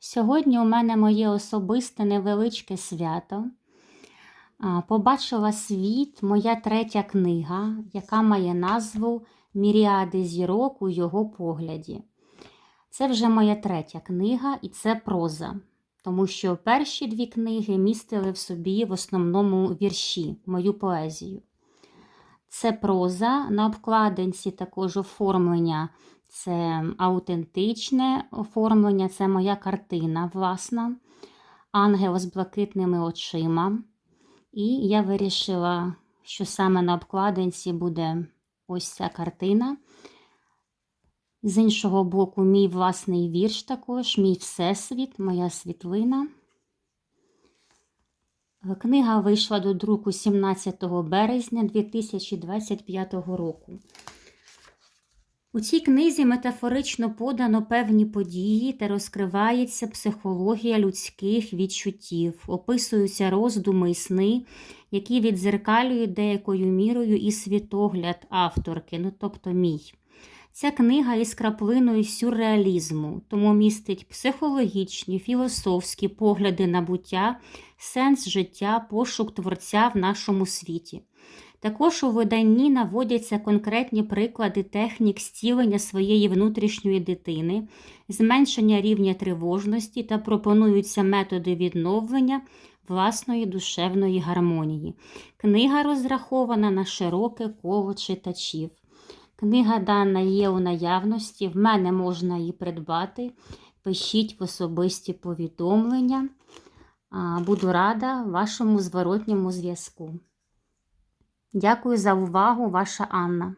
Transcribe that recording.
Сьогодні у мене моє особисте невеличке свято. Побачила світ моя третя книга, яка має назву Міріади зірок у його погляді. Це вже моя третя книга, і це проза, тому що перші дві книги містили в собі в основному вірші, мою поезію. Це проза, на обкладинці також оформлення, це аутентичне оформлення, це моя картина власна, ангел з блакитними очима. І я вирішила, що саме на обкладинці буде ось ця картина. З іншого боку, мій власний вірш також, мій всесвіт, моя світлина. Книга вийшла до друку 17 березня 2025 року. У цій книзі метафорично подано певні події та розкривається психологія людських відчуттів, описуються роздуми і сни, які відзеркалюють деякою мірою і світогляд авторки, ну тобто мій. Ця книга із краплиною сюрреалізму, тому містить психологічні, філософські погляди на буття, сенс життя, пошук творця в нашому світі. Також у виданні наводяться конкретні приклади технік зцілення своєї внутрішньої дитини, зменшення рівня тривожності та пропонуються методи відновлення власної душевної гармонії. Книга розрахована на широке коло читачів. Книга дана є у наявності, в мене можна її придбати. Пишіть в особисті повідомлення. Буду рада вашому зворотньому зв'язку. Дякую за увагу, ваша Анна.